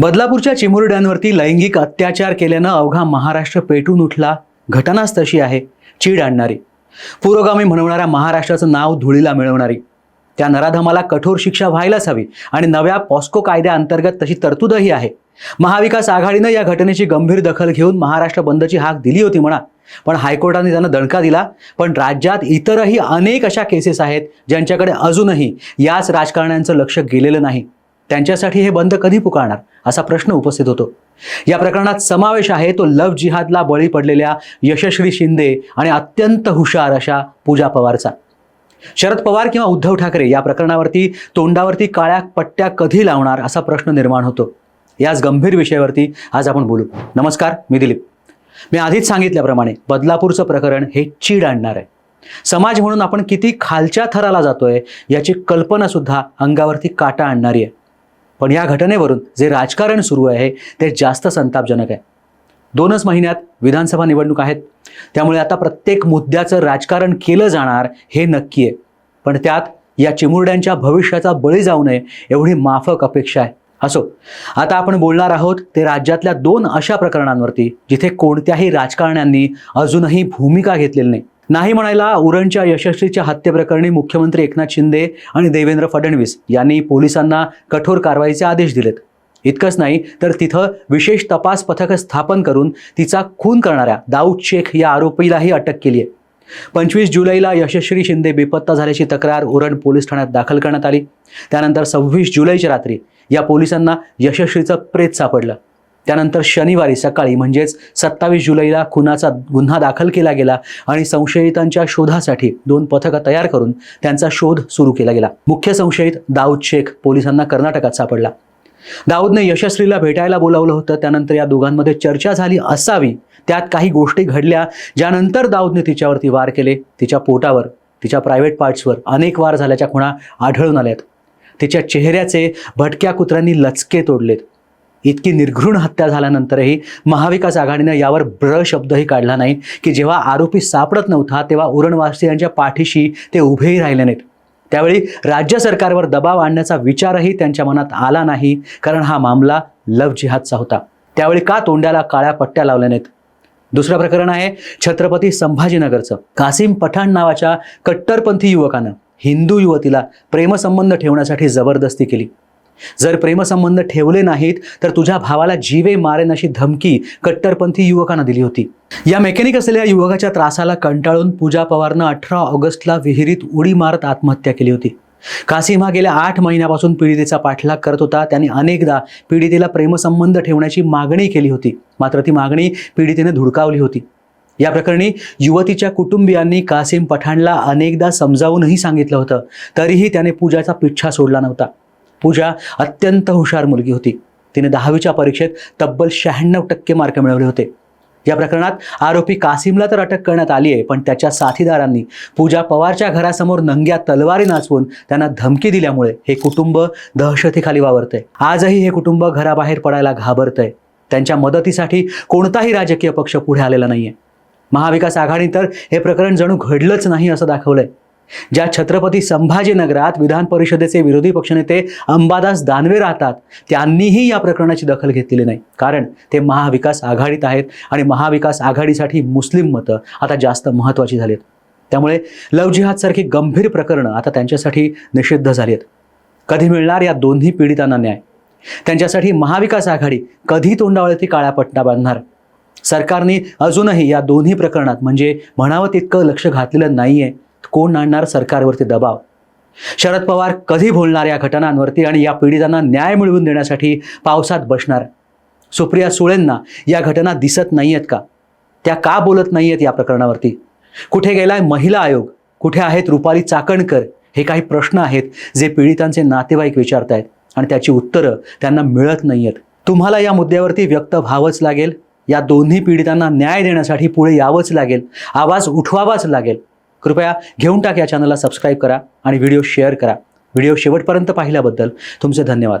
बदलापूरच्या चिमुरड्यांवरती लैंगिक अत्याचार केल्यानं अवघा महाराष्ट्र पेटून उठला. घटनाच तशी आहे चीड आणणारी. पुरोगामी म्हणवणाऱ्या महाराष्ट्राचं नाव धुळीला मिळवणारी. त्या नराधमाला कठोर शिक्षा व्हायलाच हवी आणि नव्या पॉस्को कायद्याअंतर्गत तशी तरतूदही आहे. महाविकास आघाडीनं या घटनेची गंभीर दखल घेऊन महाराष्ट्र बंदची हाक दिली होती म्हणा. पण हायकोर्टाने त्यांना दणका दिला. पण राज्यात इतरही अनेक अशा केसेस आहेत ज्यांच्याकडे अजूनही याच राजकारण्यांचं लक्ष गेलेलं नाही. त्यांच्यासाठी हे बंद कधी पुकारणार? असा प्रश्न उपस्थित होतो. या प्रकरणात समावेश आहे तो लव जिहादला बळी पडलेल्या यशस्वी शिंदे आणि अत्यंत हुशार अशा पूजा पवारचा. शरद पवार किंवा उद्धव ठाकरे या प्रकरणावरती तोंडावरती काळ्या पट्ट्या कधी लावणार असा प्रश्न निर्माण होतो. याच गंभीर विषयावरती आज आपण बोलू. नमस्कार मी दिलीप. मी आधीच सांगितल्याप्रमाणे बदलापूरचं प्रकरण हे चीड आणणार आहे. समाज म्हणून आपण किती खालच्या थराला जातोय याची कल्पना सुद्धा अंगावरती काटा आणणारी आहे. पण या घटनेवरून जे राजकारण सुरू आहे ते जास्त संतापजनक आहे. दोनच महिन्यात विधानसभा निवडणूक आहेत. त्यामुळे आता प्रत्येक मुद्द्याचं राजकारण केलं जाणार हे नक्की आहे. पण त्यात या चिमुरड्यांच्या भविष्याचा बळी जाऊ नये एवढी माफक अपेक्षा आहे. असो आता आपण बोलणार आहोत ते राज्यातल्या दोन अशा प्रकरणांवरती जिथे कोणत्याही राजकारण्यांनी अजूनही भूमिका घेतलेली नाही. नाही म्हणायला उरणच्या यशस्वीच्या हत्येप्रकरणी मुख्यमंत्री एकनाथ शिंदे आणि देवेंद्र फडणवीस यांनी पोलिसांना कठोर कारवाईचे आदेश दिलेत. इतकंच नाही तर तिथं विशेष तपास पथक स्थापन करून तिचा खून करणाऱ्या दाऊद शेख या आरोपीलाही अटक केली आहे. पंचवीस जुलैला यशस्वी शिंदे बेपत्ता झाल्याची तक्रार उरण पोलीस ठाण्यात दाखल करण्यात आली. त्यानंतर सव्वीस जुलैच्या रात्री या पोलिसांना यशस्वीचं प्रेत सापडलं. त्यानंतर शनिवारी सकाळी म्हणजेच सत्तावीस जुलैला खुनाचा गुन्हा दाखल केला गेला आणि संशयितांच्या शोधासाठी दोन पथकं तयार करून त्यांचा शोध सुरू केला गेला. मुख्य संशयित दाऊद शेख पोलिसांना कर्नाटकात सापडला. दाऊदने यशस्वीला भेटायला बोलावलं होतं. त्यानंतर या दोघांमध्ये चर्चा झाली असावी. त्यात काही गोष्टी घडल्या ज्यानंतर दाऊदने तिच्यावरती वार केले. तिच्या पोटावर तिच्या प्रायव्हेट पार्ट्सवर अनेक वार झाल्याच्या खुणा आढळून आल्यात. तिच्या चेहऱ्याचे भटक्या कुत्र्यांनी लचके तोडलेत. इतकी निर्घृण हत्या झाल्यानंतरही महाविकास आघाडीनं यावर ब्र शब्दही काढला नाही की जेव्हा आरोपी सापडत नव्हता तेव्हा उरणवासियांच्या पाठीशी ते उभेही राहिले नाहीत. त्यावेळी राज्य सरकारवर दबाव आणण्याचा विचारही त्यांच्या मनात आला नाही कारण हा मामला लव जिहादचा होता. त्यावेळी का तोंड्याला काळ्या पट्ट्या लावल्या नाहीत? दुसरं प्रकरण आहे छत्रपती संभाजीनगरचं. कासिम पठाण नावाच्या कट्टरपंथी युवकानं हिंदू युवतीला प्रेमसंबंध ठेवण्यासाठी जबरदस्ती केली. जर प्रेमसंबंध ठेवले नाहीत तर तुझ्या भावाला जीवे मारेन अशी धमकी कट्टरपंथी युवकांना दिली होती. या मेकॅनिक असलेल्या युवकाच्या त्रासाला कंटाळून पूजा पवारनं अठरा ऑगस्टला विहिरीत उडी मारत आत्महत्या केली होती. कासिम हा गेल्या आठ महिन्यापासून पीडितेचा पाठलाग करत होता. त्याने अनेकदा पीडितेला प्रेमसंबंध ठेवण्याची मागणी केली होती. मात्र ती मागणी पीडितेने धुडकावली होती. या प्रकरणी युवतीच्या कुटुंबियांनी कासिम पठाणला अनेकदा समजावूनही सांगितलं होतं. तरीही त्याने पूजाचा पिच्छा सोडला नव्हता. पूजा अत्यंत हुशार मुलगी होती. तिने दहावीच्या परीक्षेत तब्बल शहाण्णव टक्के मार्क मिळवले होते. या प्रकरणात आरोपी कासिमला तर अटक करण्यात आली आहे पण त्याच्या साथीदारांनी पूजा पवारच्या घरासमोर नंग्या तलवारी नाचवून त्यांना धमकी दिल्यामुळे हे कुटुंब दहशतीखाली वावरतंय. आजही हे कुटुंब घराबाहेर पडायला घाबरतंय. त्यांच्या मदतीसाठी कोणताही राजकीय पक्ष पुढे आलेला नाहीये. महाविकास आघाडी तर हे प्रकरण जणू घडलंच नाही असं दाखवलंय. ज्या छत्रपती संभाजीनगरात विधान परिषदेचे विरोधी पक्षनेते अंबादास दानवे राहतात त्यांनीही या प्रकरणाची दखल घेतलेली नाही. कारण ते महाविकास आघाडीत आहेत आणि महाविकास आघाडीसाठी मुस्लिम मतं आता जास्त महत्त्वाची झाली आहेत त्यामुळे लव जिहादसारखी गंभीर प्रकरणं आता त्यांच्यासाठी निषिद्ध झाली आहेत कधी मिळणार या दोन्ही पीडितांना न्याय? त्यांच्यासाठी महाविकास आघाडी कधी तोंडावरती काळ्या पट्टा बांधणार? सरकारने अजूनही या दोन्ही प्रकरणात म्हणजे म्हणावं तितकं लक्ष घातलेलं नाहीये. कोण आणणार सरकारवरती दबाव? शरद पवार कधी बोलणार या घटनांवरती आणि या पीडितांना न्याय मिळवून देण्यासाठी पावसात बसणार? सुप्रिया सुळेंना या घटना दिसत नाही आहेत का? त्या का बोलत नाही आहेत या प्रकरणावरती? कुठे गेलाय महिला आयोग? कुठे आहेत रुपाली चाकणकर? हे काही प्रश्न आहेत जे पीडितांचे नातेवाईक विचारतायत आणि त्याची उत्तरं त्यांना मिळत नाही आहेत तुम्हाला या मुद्द्यावरती व्यक्त व्हावंच लागेल. या दोन्ही पीडितांना न्याय देण्यासाठी पुढे यावंच लागेल. आवाज उठवावाच लागेल. कृपया घेऊन टाक या चॅनलला सबस्क्राईब करा आणि व्हिडिओ शेअर करा. व्हिडिओ शेवटपर्यंत पाहिल्याबद्दल तुमचे धन्यवाद.